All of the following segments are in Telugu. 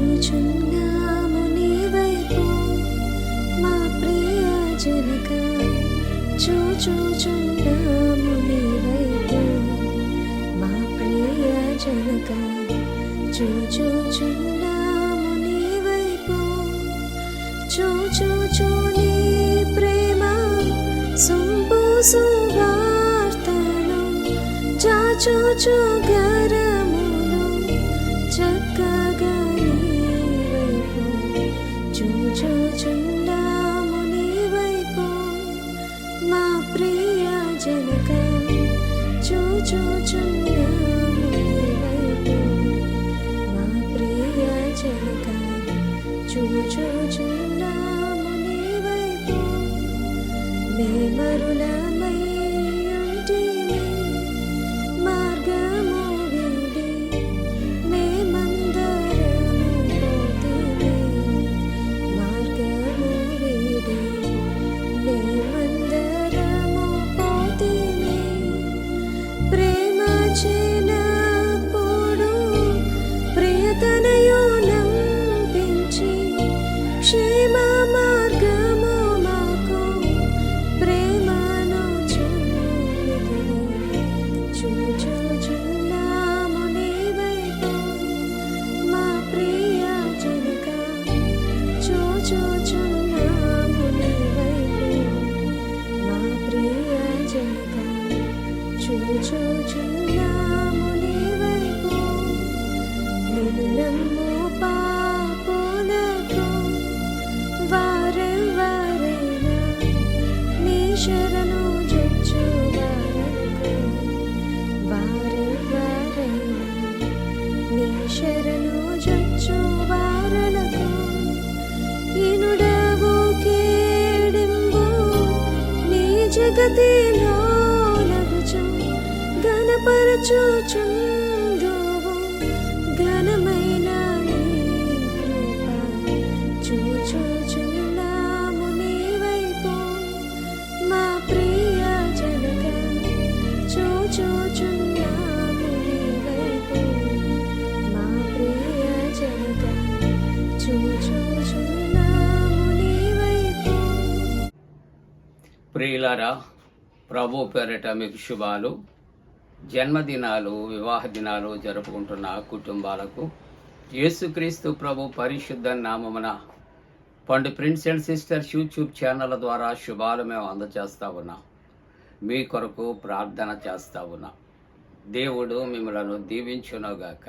చూచుచున్నాము నీ వైపు మా ప్రియ జనక చూచుచున్నాము నీ వైపు మా ప్రియ జనక చూచుచున్నాము నీ వైపు చూచుచు నీ ప్రేమ సొంపు సువార్తను చాచుచు గరమును చూచుచున్నాము శరణు జొచ్చు వారకు వారెవరైనా నీ శరణు జొచ్చు వారలకు ఇనుడవు కేడింబు. నీ జగతిలో ప్రియులారా ప్రభు పేరిట మీకు శుభాలు. జన్మదినాలు వివాహ దినాలు జరుపుకుంటున్న కుటుంబాలకు యేసుక్రీస్తు ప్రభు పరిశుద్ధ నామమున Pandu prince and sisters YouTube channel ద్వారా శుభాలు మేము అందజేస్తా ఉన్నాం. మీ కొరకు ప్రార్థన చేస్తా ఉన్నాం. దేవుడు మిమ్మలను దీవించునోగాక.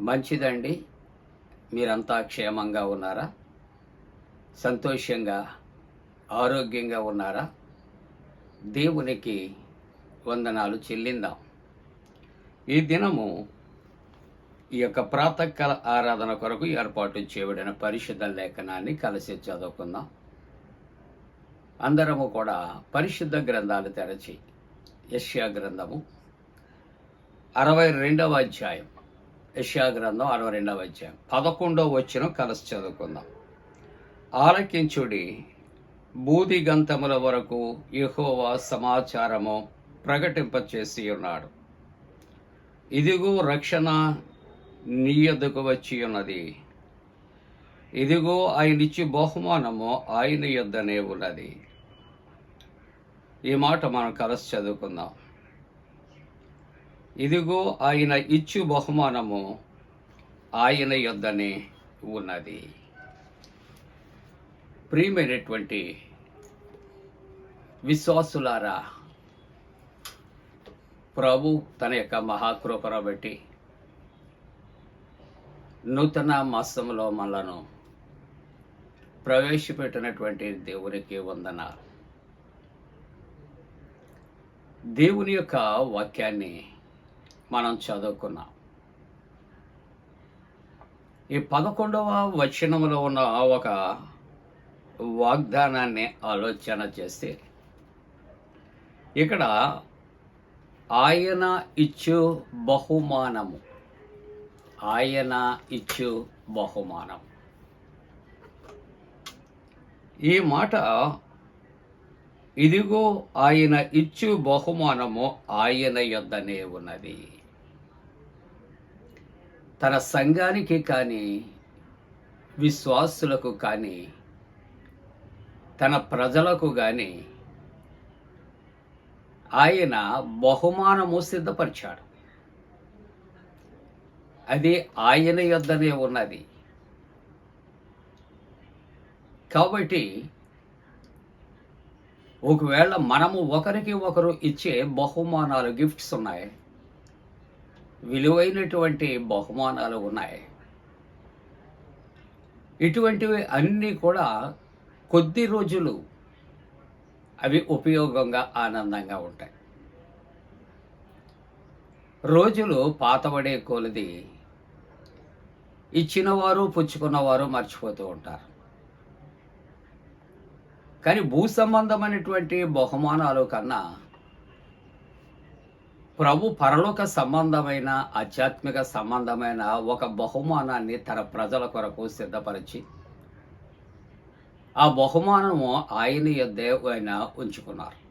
మంచిదండి. మీరంతా క్షేమంగా ఉన్నారా? సంతోషంగా ఆరోగ్యంగా ఉన్నారా? దేవునికి వందనాలు చెల్లిందాం. ఈ దినము ఈ యొక్క ప్రాతకాల ఆరాధన కొరకు ఏర్పాటు చేయబడిన పరిశుద్ధ లేఖనాన్ని కలిసి చదువుకుందాం. అందరము కూడా పరిశుద్ధ గ్రంథాలు తెరచి యష్యా గ్రంథము అరవై రెండవ అధ్యాయం. యష్యా గ్రంథం అరవై రెండవ అధ్యాయం. పదకొండవ వచ్చిన కలిసి చదువుకుందాం. ఆలకించుడి బూది గంతముల వరకు యహోవా సమాచారము ప్రకటింపచేసి ఉన్నాడు ఇదిగో రక్షణ నీ వచ్చి ఉన్నది ఇదిగో ఆయనిచ్చి బహుమానము ఆయన యొద్దనే ఉన్నది. ఈ మాట మనం కలిసి చదువుకుందాం. ఇదిగో ఆయన ఇచ్చు బహుమానము ఆయన యొద్దనే ఉన్నది. ప్రియమైనటువంటి విశ్వాసులారా ప్రభు తన యొక్క మహాకృపర బట్టి నూతన మాసంలో మనలను ప్రవేశపెట్టినటువంటి దేవునికి వందన దేవుని యొక్క వాక్యాన్ని మనం చదువుకున్నాం. ఈ పదకొండవ వచనంలో ఉన్న ఒక వాగ్దానాన్ని ఆలోచన చేస్తే ఇక్కడ ఆయన ఇచ్చు బహుమానము. ఆయన ఇచ్చు బహుమానం ఈ మాట ఇదిగో ఆయన ఇచ్చు బహుమానము ఆయన యొద్దనే ఉన్నది. తన సంఘానికి కానీ విశ్వాసులకు కానీ తన ప్రజలకు కానీ ఆయన బహుమానము సిద్ధపరిచాడు. అది ఆయన యొద్దనే ఉన్నది. కాబట్టి ఒకవేళ మనము ఒకరికి ఒకరు ఇచ్చే బహుమానాలు గిఫ్ట్స్ ఉన్నాయి. విలువైనటువంటి బహుమానాలు ఉన్నాయి. ఇటువంటివి అన్నీ కూడా కొద్ది రోజులు అవి ఉపయోగంగా ఆనందంగా ఉంటాయి. రోజులు పాతబడే కొలది ఇచ్చినవారు పుచ్చుకున్నవారు మర్చిపోతూ ఉంటారు. కానీ భూ సంబంధమైనటువంటి బహుమానాలు కన్నా ప్రభు పరలోక సంబంధమైన ఆధ్యాత్మిక సంబంధమైన ఒక బహుమానాన్ని తన ప్రజల కొరకు సిద్ధపరిచి ఆ బహుమానము ఆయన యొద్దే ఆయన ఉంచుకున్నారు.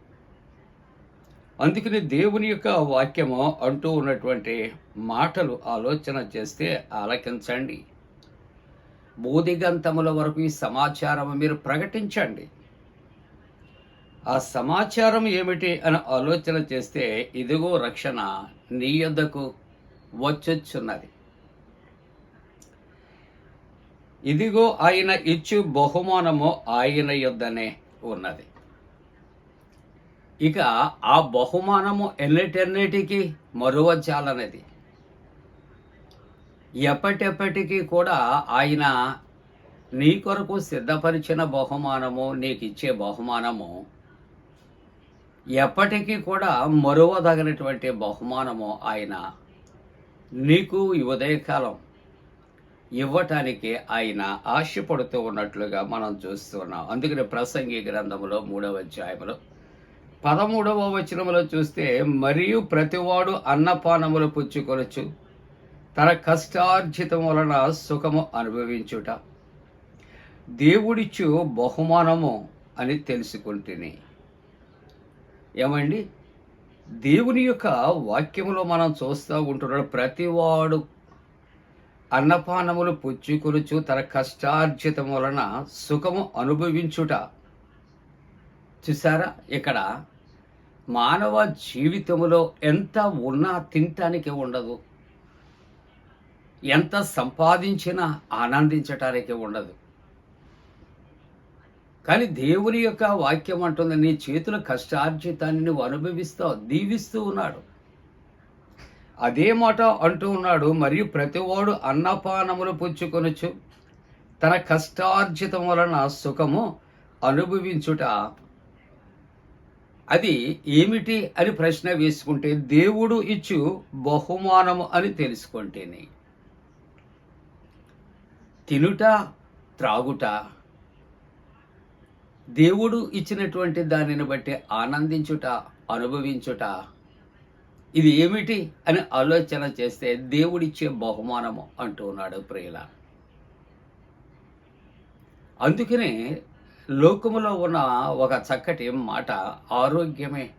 అందుకని దేవుని యొక్క వాక్యము అంటూ ఉన్నటువంటి మాటలు ఆలోచన చేస్తే ఆలకించండి. బోధిగంతముల వరకు ఈ సమాచారం మీరు ప్రకటించండి. ఆ సమాచారం ఏమిటి అని ఆలోచన చేస్తే ఇదిగో రక్షణ నీ యొద్దకు వచ్చొచ్చున్నది ఇదిగో ఆయన ఇచ్చు బహుమానము ఆయన యొద్దనే ఉన్నది. ఇక ఆ బహుమానము ఎన్నటెన్నిటికి మరువచ్చాలన్నది ఎప్పటెప్పటికీ కూడా ఆయన నీ కొరకు సిద్ధపరిచిన బహుమానము నీకు ఇచ్చే బహుమానము ఎప్పటికీ కూడా మరువదగినటువంటి బహుమానము ఆయన నీకు ఈ ఉదయకాలం. ఇవ్వటానికి ఆయన ఆశపడుతూ ఉన్నట్లుగా మనం చూస్తున్నాం. అందుకని ప్రసంగి గ్రంథములో మూడవ అధ్యాయంలో పదమూడవ వచనంలో చూస్తే మరియు ప్రతివాడు అన్నపానములు పుచ్చుకొనొచ్చు తన కష్టార్జితం వలన సుఖము అనుభవించుట. దేవుడిచ్చు బహుమానము అని తెలుసుకుంటుని. ఏమండి? దేవుని యొక్క వాక్యములో మనం చూస్తూ ఉంటున్నాడు ప్రతివాడు అన్నపానములు పుచ్చుకొనుచు తన కష్టార్జితం వలన సుఖము అనుభవించుట. చూసారా ఇక్కడ మానవ జీవితంలో ఎంత ఉన్నా తినటానికి ఉండదు. ఎంత సంపాదించినా ఆనందించటానికి ఉండదు. కానీ దేవుని యొక్క వాక్యం అంటుంది నీ చేతుల కష్టార్జితాన్ని నువ్వు అనుభవిస్తావు దీవిస్తూ ఉన్నాడు. అదే మాట అంటూ ఉన్నాడు మరియు ప్రతివాడు అన్నపానములు పుచ్చుకొనొచ్చు తన కష్టార్జితం వలన సుఖము అనుభవించుట. అది ఏమిటి అని ప్రశ్న వేసుకుంటే దేవుడు ఇచ్చు బహుమానము అని తెలుసుకుంటేనే. తినుట త్రాగుట దేవుడు ఇచ్చినటువంటి దానిని బట్టి ఆనందించుట అనుభవించుట ఇది ఏమిటి అని ఆలోచన చేస్తే దేవుడిచ్చే బహుమానము అంటూ ఉన్నాడు ప్రియుల. అందుకనే లోకములో ఉన్న ఒక చక్కటి మాట ఆరోగ్యమే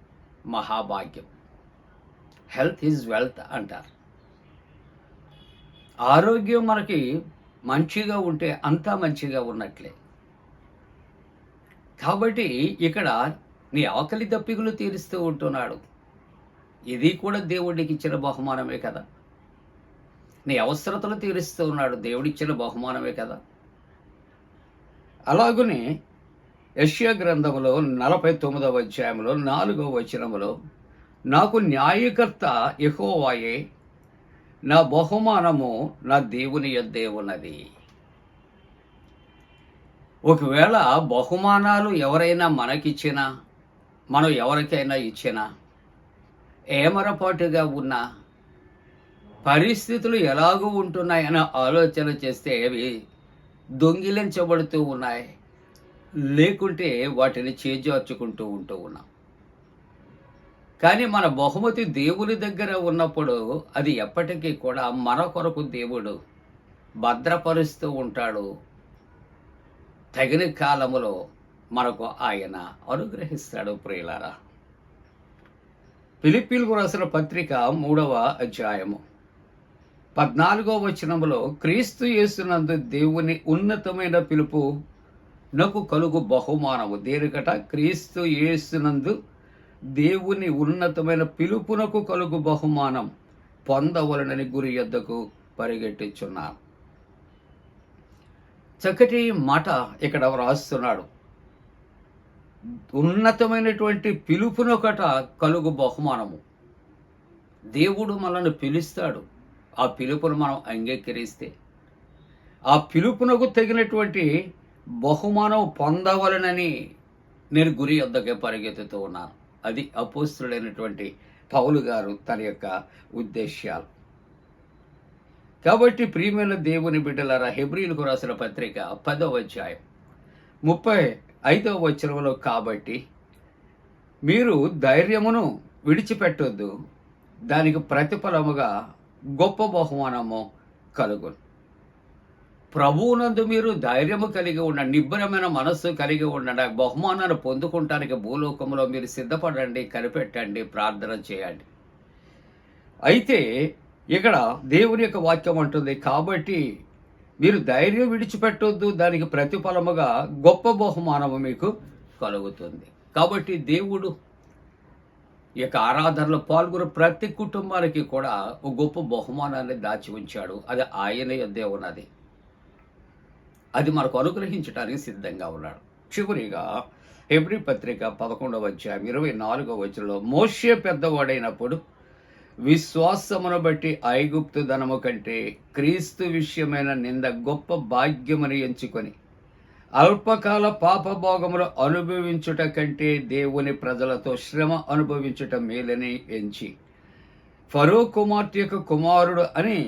మహాభాగ్యం. హెల్త్ ఈజ్ వెల్త్ అంటారు. ఆరోగ్యం మనకి మంచిగా ఉంటే అంతా మంచిగా ఉన్నట్లే. కాబట్టి ఇక్కడ నీ ఆకలి దప్పికలు తీరుస్తూ ఉంటున్నాడు. ఇది కూడా దేవుడికి ఇచ్చిన బహుమానమే కదా. నీ అవసరతలు తీరుస్తూ ఉన్నాడు దేవుడిచ్చిన బహుమానమే కదా. అలాగనే యష్యా గ్రంథములో నలభై తొమ్మిదవ అధ్యాయంలో నాలుగవ వచనములో నాకు న్యాయకర్త ఎహోవాయే నా బహుమానము నా దేవుని యొద్దే ఉన్నది. ఒకవేళ బహుమానాలు ఎవరైనా మనకిచ్చినా మనం ఎవరికైనా ఇచ్చినా ఏమరపాటుగా ఉన్న పరిస్థితులు ఎలాగూ ఉంటున్నాయని ఆలోచన చేస్తే అవి దొంగిలించబడుతూ ఉన్నాయి. లేకుంటే వాటిని చేజార్చుకుంటూ ఉంటూ ఉన్నాం. కానీ మన బహుమతి దేవుని దగ్గర ఉన్నప్పుడు అది ఎప్పటికీ కూడా మన కొరకు దేవుడు భద్రపరుస్తూ ఉంటాడు. తగిన కాలములో మనకు ఆయన అనుగ్రహిస్తాడు ప్రియులారా. ఫిలిప్పీలకు రాసిన పత్రిక మూడవ అధ్యాయము. పద్నాలుగో వచనములో క్రీస్తు యేసునందు దేవుని ఉన్నతమైన పిలుపు నకు కలుగు బహుమానము. దేనికట? క్రీస్తు యేసునందు దేవుని ఉన్నతమైన పిలుపునకు కలుగు బహుమానం పొందవలనని గురి యొద్దకు పరిగెట్టించున్నాను చక్కటి మాట ఇక్కడ వ్రాస్తున్నాడు ఉన్నతమైనటువంటి పిలుపునొకట కలుగు బహుమానము. దేవుడు మనల్ని పిలుస్తాడు. ఆ పిలుపును మనం అంగీకరిస్తే. ఆ పిలుపునకు తగినటువంటి బహుమానం పొందవలనని నేను గురి వద్దకే పరిగెత్తుతూ ఉన్నాను. అది అపోస్తుడైనటువంటి పౌలు గారు తన యొక్క ఉద్దేశ్యాలు. కాబట్టి ప్రియమైన దేవుని బిడ్డలారా హెబ్రిలకు రాసిన పత్రిక పదవ అధ్యాయం ముప్పై ఐదవ వచనంలో కాబట్టి మీరు ధైర్యమును విడిచిపెట్టొద్దు. దానికి ప్రతిఫలముగా గొప్ప బహుమానము కలుగు ప్రభువునందు మీరు ధైర్యము కలిగి ఉన్న నిబ్బరమైన మనస్సు కలిగి ఉండండి. బహుమానాన్ని పొందుకుంటానికి భూలోకంలో మీరు సిద్ధపడండి కనిపెట్టండి ప్రార్థన చేయండి. అయితే ఇక్కడ దేవుని యొక్క వాక్యం అంటుంది కాబట్టి మీరు ధైర్యం విడిచిపెట్టొద్దు. దానికి ప్రతిఫలముగా గొప్ప బహుమానము మీకు కలుగుతుంది. కాబట్టి దేవుడు ఈ యొక్క ఆరాధనలో పాల్గొన్న ప్రతి కుటుంబానికి కూడా ఒక గొప్ప బహుమానాన్ని దాచి ఉంచాడు. అది ఆయన యొద్దే ఉన్నది అది మనకు అనుగ్రహించడానికి సిద్ధంగా ఉన్నాడు. చివరిగా హెబ్రి పత్రిక పదకొండవ అధ్యాయం ఇరవై నాలుగవ వచ్చిలో మోషే పెద్దవాడైనప్పుడు విశ్వాసమును బట్టి ఐగుప్తు ధనము కంటే క్రీస్తు విషయమైన నింద గొప్ప భాగ్యమని ఎంచుకొని అల్పకాల పాపభోగములు అనుభవించుట కంటే దేవుని ప్రజలతో శ్రమ అనుభవించుట మేలని ఎంచి ఫరో కుమార్తె యొక్క కుమారుడు అని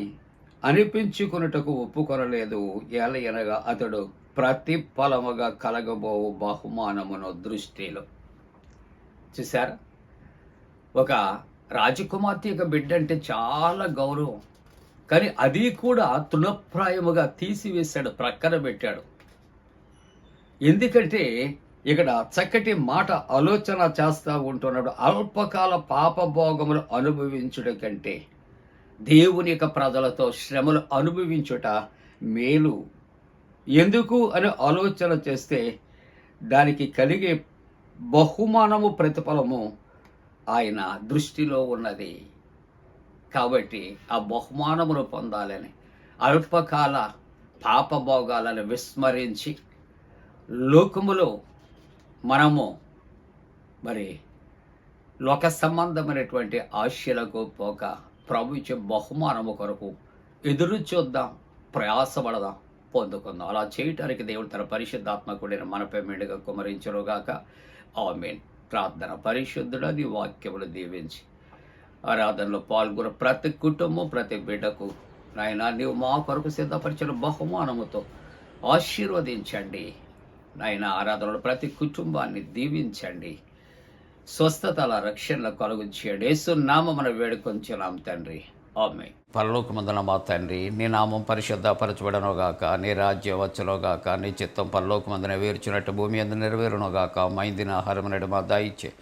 అనిపించుకున్నటకు ఒప్పుకొనలేదు. ఏలయనగా అతడు ప్రతిఫలముగా కలగబోవు బహుమానమును దృష్టిలో. చూసారా ఒక రాజకుమార్తె యొక్క బిడ్డ అంటే చాలా గౌరవం. కానీ అది కూడా తృణప్రాయముగా తీసివేశాడు ప్రక్కన పెట్టాడు. ఎందుకంటే ఇక్కడ చక్కటి మాట ఆలోచన చేస్తూ ఉంటున్నాడు. అల్పకాల పాపభోగములు అనుభవించుట కంటే దేవుని యొక్క ప్రజలతో శ్రమలు అనుభవించుట మేలు. ఎందుకు అని ఆలోచన చేస్తే దానికి కలిగే బహుమానము ప్రతిఫలము ఆయన దృష్టిలో ఉన్నది. కాబట్టి ఆ బహుమానమును పొందాలని అల్పకాల పాపభోగాలను విస్మరించి లోకములో మనము మరి లోక సంబంధమైనటువంటి ఆశలకు పోక ప్రభుత్వ బహుమానము కొరకు ఎదురు చూద్దాం ప్రయాసపడదాం పొందుకుందాం. అలా చేయటానికి దేవుడు తన పరిశుద్ధాత్మకుడిన మనపై మెండుగా కుమరించరుగాక ఆమెన్. ప్రార్థన పరిశుద్ధుడు నీ వాక్యములు దీవించి ఆరాధనలో పాల్గొన్న ప్రతి కుటుంబం ప్రతి బిడ్డకు నాయన నీవు మా కొరకు సిద్ధపరిచిన బహుమానముతో ఆశీర్వదించండి. నాయన ఆరాధనలో ప్రతి కుటుంబాన్ని దీవించండి. స్వస్థతల రక్షణల కలుగు చేయండి. యేసు నామమున వేడుకొంచున్నాం తండ్రి. ఆమె పరలోకమందున మా తండ్రి నీ నామం పరిశుద్ధపరచబడనుగాక నీ రాజ్యం వచ్చునుగాక నీ చిత్తం పరలోకమందున వేర్చినట్టు భూమి అందు నెరవేరునుగాక మైందిన ఆహారం నేడు మా దాయిచ్చే.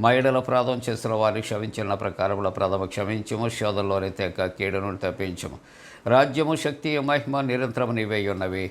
మా ఎడల ప్రాధం చేసిన వారిని క్షమించిన ప్రకారముల ప్రథమ క్షమించము శోధంలోనే తెక్క కీడును తప్పించము. రాజ్యము శక్తి మహిమ నిరంతరం నీవై ఉన్నవి.